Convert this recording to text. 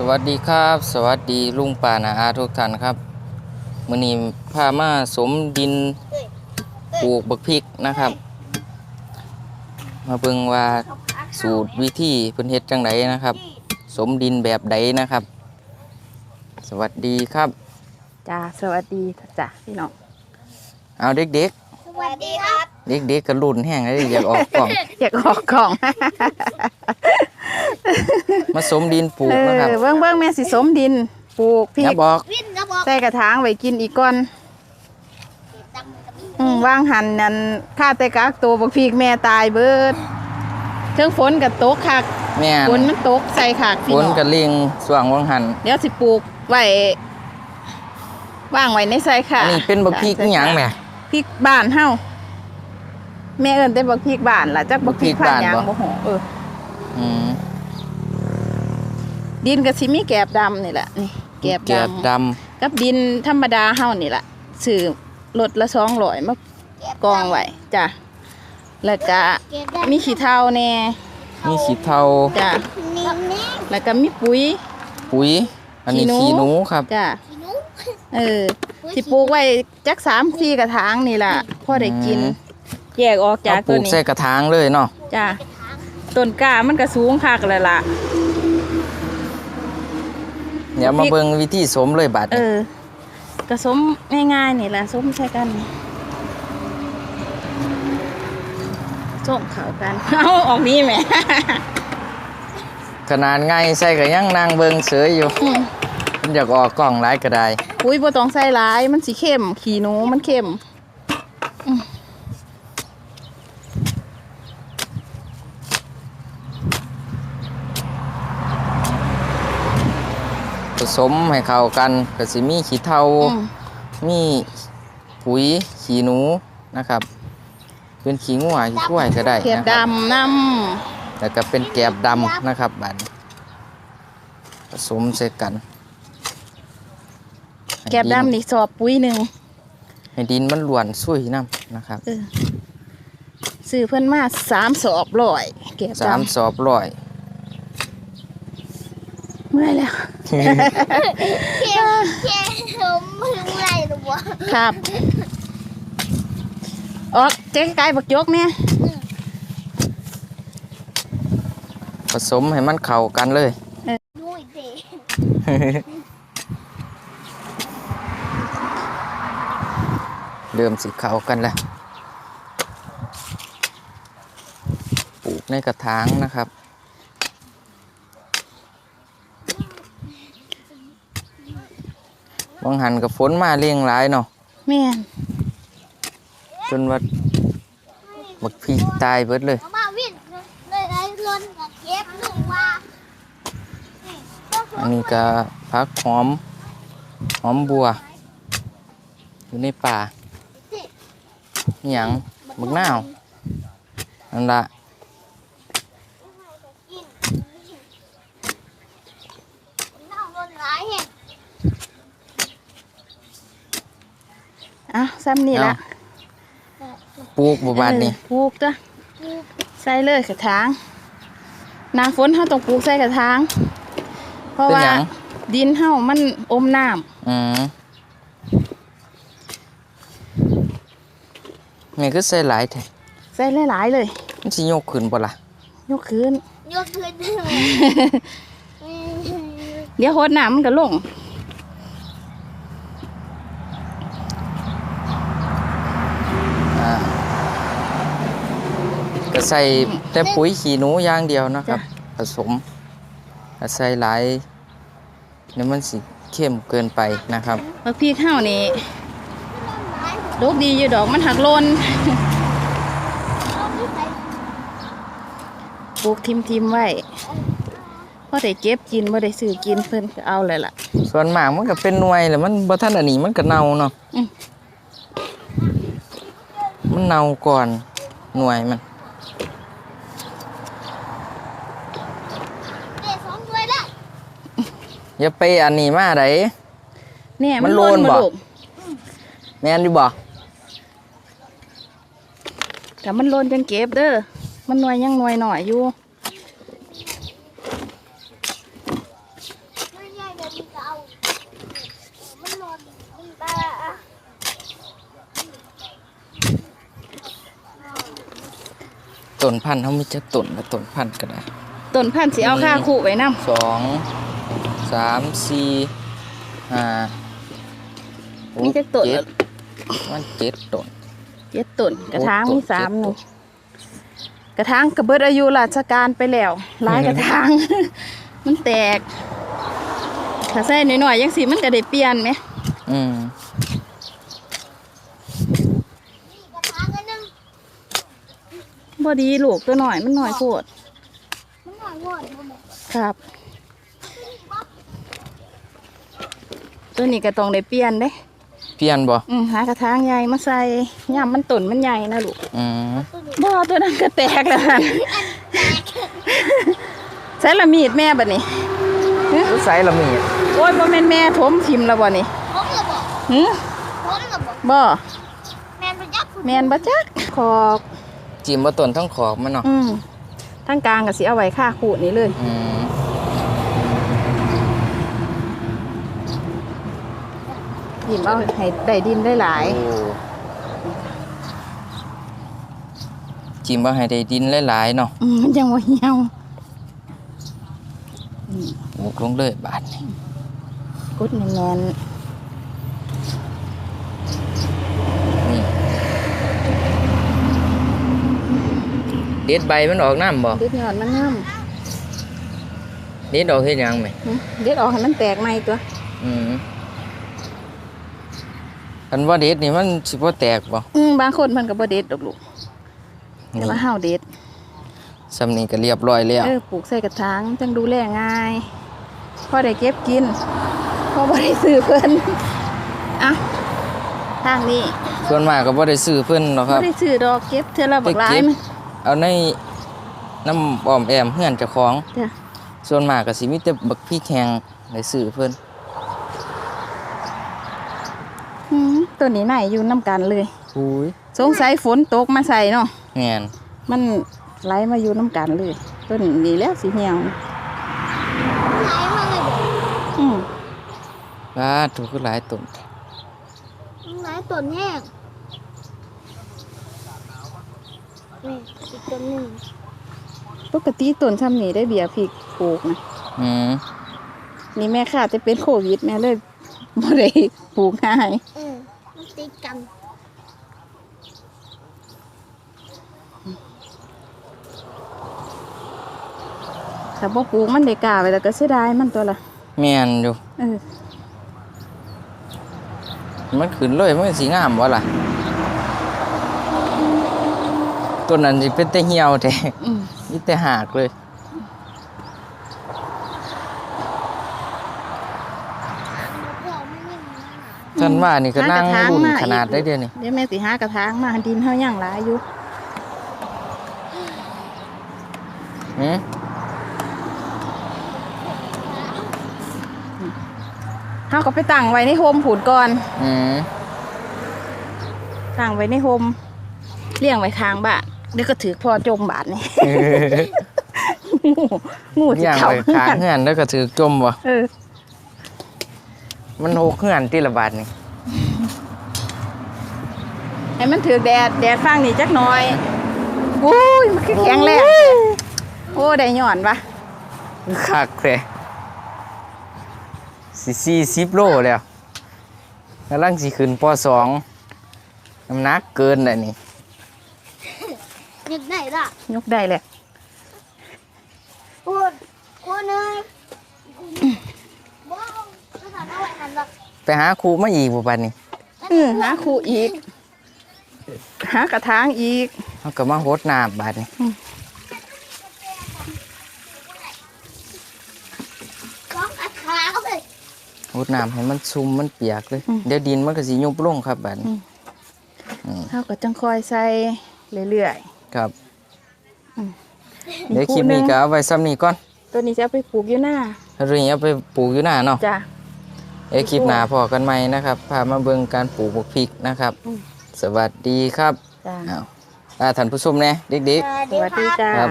สวัสดีครับ สวัสดีลุงป่านาอาทุกท่านครับมื้อนี้พามาสมดินปลูกบักพริกนะครับ มาเบิ่งว่าสูตรวิธีเพิ่นเฮ็ดจังไดนะครับ สมดินแบบใดนะครับ สวัสดีครับจ้าสวัสดีจ้ะพี่น้องเอาเด็กสวัสดีครับ ๆเด็กๆก็รุ่นแห้งเลยอยากออกกล่อง อยากออกกล่อง มาสมดินปลูกเอนะครับอเบิ้งเบิ้งแม่สิสมดินปลูกพริอย่ากบอกวินกระบอกใส่กระถางไว้กินอีกก่อนดำกับมีอืมวางหันนั่นข้าแต่กักตัวบักพริกแม่ตายเบิดเทิงฝนกับตกคักแม่นฝนมันตกใส่คักพี่ฝนน้องกระลิงสว่างวังหัน เดี๋ยวสิปลูกไว้ว่างไว้ในใส่ค่ะอันนี้เป็นบักพริกอิหยังแหมพริกบ้านเฮาแม่เอิ้นแต่บักพริกบ้านล่ะจักบักพริกบักพริกพันธุ์หยังบ้านบ่ บ่ฮู้เอออืม ดิดินก็สิมีแกบดำนี่แหละนี่แกบแกบดำดกับดินธรรมดาเฮานี่แหละซื้อรถละสองร้อยมาเก็บกองไว้จ้ะแล้วก็เก็บได้มีขี้เถ้าแน่ำมีขีดเทาจ้ะนิ่งนิ่งแล้วก็มีปุ๋ย ปุ๋ย อันนี้ขี้ขี้หหนูนูครับจ้ะพี่นุ๊กเออสิปลูกไว้จักสามสี่กระถางนี่ล่ะพอได้กินอืมแยกออกจากเอาปตัลูวกนี้ใส่กระถางเลยเนาะจ้ะต้นกล้ามันก็สูงคักเลยล่ะ เดี๋ยวมาเบิ่งวิธีสมเลยบัดเอนี้อกระสมง่ายๆนี่แหละสมใช้กันส่งเขากัน เอาออกนี้แหมขนาดง่ายใส่ก็ยังนั่งเบิ่งเสยอยู่อืมมันอยากออกกล่องหลายก็ได้ปุ๋ยบ่ต้องใส่หลาย มันสิเข้ม ขี้หนูมันเข้ม สมให้เข้ากันก็สิมีขี้เถ้าอืมมีปุ๋ยขี้หนูนะครับ เป็นขี้งัวขี้กล้วยก็ได้เขียบนะครับดำน้แล้วก็เป็นแกบดำนะครับบัดนี้ผสมใส่กันำแก็บดำนี่สอบปุ๋ยหนึ่งให้ดินมันล้วนซุยน้ำนะครับเออซื้อเพิ่นมาสามสอบร้อยแก็บสามดำสอบร้อยเมื่อยแล้วเก็บเก็บผมมึงไรหรือวะครับ ออกเจ๊ไก่บักยกเนี่ยผสมให้มันเข้ากันเลยนุ้ยเด็เริ่มสิเข้ากันแล้ว ปลูกในกระถางนะครับ บางหันกับฝนมาเรียงหลายเนาะแม่นจนว่าบักพีกตายเบิดเลยเอามาวิ่งเลยไอ้ล้นกับเก็บลุงว่าอันนี้ก็พักหอม หอมบัว อยู่ในป่าอหย่างบักนาวนั่นละ น้องล้นหลายเห็น อะ ซ้ำนี่ละปลูกบับาดนี่เออปลูกจ้ะใส่เลยกระถางหนาฝนเฮาต้องปลูกใส่กระถาง เพราะเป็นว่าหยังดินเฮามันอมน้ำอืมแม่คือใส่หลายแท้ใส่หลายๆเลย มันสิยกขึ้นบ่ล่ะ ยกขึ้น ยกขึ้น เดี๋ยวโหดน้ำมันก็ลง อ่าก็ ใส่แต่ปุ๋ยขี้หนูอย่างเดียวนะครับ ผสมถ้าใส่หลายเนี่ยวมันสิเข้มเกินไปนะครับบักพีข้าวนี่ดกดีอยู่ดอกมันหักโลนปลูกทิมทิมๆไว้พอได้เก็บกินบ่ได้ซื้อกินเพิ่นก็เอาเลยล่ะ ส่วนมากมันก็เป็นหน่วยแหละมันบ่ทันอันนี้มันก็เน่าเนาะอืมมันเน่าก่อนหน่วยมัน อย่าไปอันนี้มาไรเนี่ยมันโลนบ่แม่นอยู่บ่แต่มันโลนจังเก็บเด้อมันหน่วยยังหน่วยหน่อยอยู่ต้นพันธุ์เขาไม่จะต้นแต่ต้นพันธุ์ก็ได้ต้นพันธุ์สิเอาค่าคู่ไว้นำสอง สามสี่ห้าหมีจักต้นเจ็ละดมันเจ็ดต้น เจ็ดต้นกระถางโอ้ต้นมีสามเจ็ดหต้นึ่นงกระถางกระเบิดอายุราชการไปแล้วหลายกระถาง มันแตกถ้าใส่หน่อยๆยังสิมันก็ได้เปลี่ยนไหมอืมนี่กระถางอันหนึงบ่ดีลูกตัวหน่อยมันหน่อยโคตรมันหน่อยโหดบ่แม่ครับ ตัวนี้ก็ต้องได้เปลี่ยนเด้เปลี่ยนบ่อืมหากระถางใหญ่มาใส่ย่ามมันต้นมันใหญ่นะลูกอืมบ่ตัวนั้นก็แตกแล้วนั่นใช้ละมีดแม่บัดนี้รู้ใส่ละมีดโอ้ยบ่แม่นแม่ถมทิมแล้วบ่นี่ผมระบอกหึผมระบอกบ่แมนประยักษ์แม่นบ่จักขอบจิ้มบ่ต้นทั้งขอบมันเนาะอืมทางกลางก็สิเอาไว้ค่าขูดนี่เลยอืม หิมเอาให้ได้ดินได้หลายโอ้จิ้มบ่ให้ได้ดินหลายๆเนาะอืมมันยังบ่เหี่ยวโอ้ลงเลยบาดนี่กดแน่นนี่เด็ดใบมันออกน้ำบ่ๆเด็ดยอดมันงามเด็ดออกเฮ็ดหยังไหม หึเด็ดออกให้มันแตกใหม่ตัว อืม อันว่าเด็ดนี่มันสิบ่แตกบ่อืมบางคนมันก็บ่เด็ดดอกลูกแต่ว่าเฮาเด็ดสำนี้ก็เรียบร้อยแล้วเออปลูกใส่กระถางจังดูแลง่ายพอได้เก็บกินพอบ่ได้ซื้อเพิ่นอะทางนี้ส่วนมากก็บ่ได้ซื้อเพิ่นหรอกคบ่รับได้ซื้อดอกเก็บเทื่อละบักหลายไปเก็บมันเอาในน้ำอ้อมแอมเฮือนเจ้าของจ้ะส่วนมากก็สิมีแต่บักพริกแห้งได้ซื้อเพิ่น อืม ตัวนี้ไหนอยู่น้ำกันเลย อุ้ยสงสัยฝนตกมาใส่เนาะแม่นมันไหลมาอยู่น้ำกันเลย ต้นนี้แล้วสีเหี่ยวไหนมาเลยบอกอืมว่าถูกคือหลายต้นไหนต้นแห้งนี่อีกต้นหนึ่งปกติต้นซ้ำนี้ได้เบียร์พริกปลูกนะอืมนี่แม่ค่ะจะเป็นโควิดแม่เลยบ่ได้ปลูกง่ายเออมัน ติดกันถ้าบ่ปลูกมันได้กล้าไปแล้วก็เสียดายมันตัวละแม่นอยู่ เออมันขึ้นเลยมันก็สิงามบ่ล่ะต้นนั้นสิเป็นแต่เหี่ยวแท้อืมมีแต่หากเลย เพื่อไม่นิ่มนะ ท่านว่านี่ก็นั่งหากระถางรุ่นมาขนาดอีกได้เดียวนี่เดี๋ยวแม่สิหากระถางมาดินเฮายังหลายอยู่หืมเฮาก็ไปตั้งไว้ในโฮมผูดก่อนอืมตั้งไว้ในโฮมเลี้ยงไว้ข้างบ้านเดี๋ยวก็ถือพ่อจมบาดนี่งูงูสิย่างเข้าไปค้างเฮือนแล้วก็ถือจมบ่เออ มันหกเฮือนที่ละบาทนี่ให้มันถือแดดแดดฟังนี่จักหน่อยอุ้ยมันคือแข็งแรงโอ้ได้หย่อนปะคักแท้สิสี่สิบโลแล้วกำลังสิขึ้นปสองน้ำหนักเกินแล้วนี่หยุดไหนล่ะยกได้เลย พูดพูดหนึ่งบ้องภาษาหน้าวันนั้นละ ไปหาครูมาอีกบ่บาดนี้เออหาครูอีก หากระถางอีกเขาก็มาโหดน้ำบาดนี้ร้องอัดขาเขาเลยโหดน้ำให้มันซุ่มมันเปียกเลยเดี๋ยวดินมันก็สิยุบลงครับบาดนี้อืมเขาก็จังคอยใส่เรื่อยครับๆเดี๋ยวคลิปนี้ก็เอาไว้ซ้ำนี้ก่อน ตัวนี้จะเอาไปปลูกอยู่หน้าเรื่องนี้เอาไปปลูกอยู่หน้าเนาะจ้ะ เดี๋ยวคลิปหน้าพอกันใหม่นะครับพามาเบิ่งการปลูกบักพริกนะครับอืมสวัสดีครับจ้ะอ้าวอ่าท่านผู้ชมแน่เด็กสวัสดีจ้าๆครับ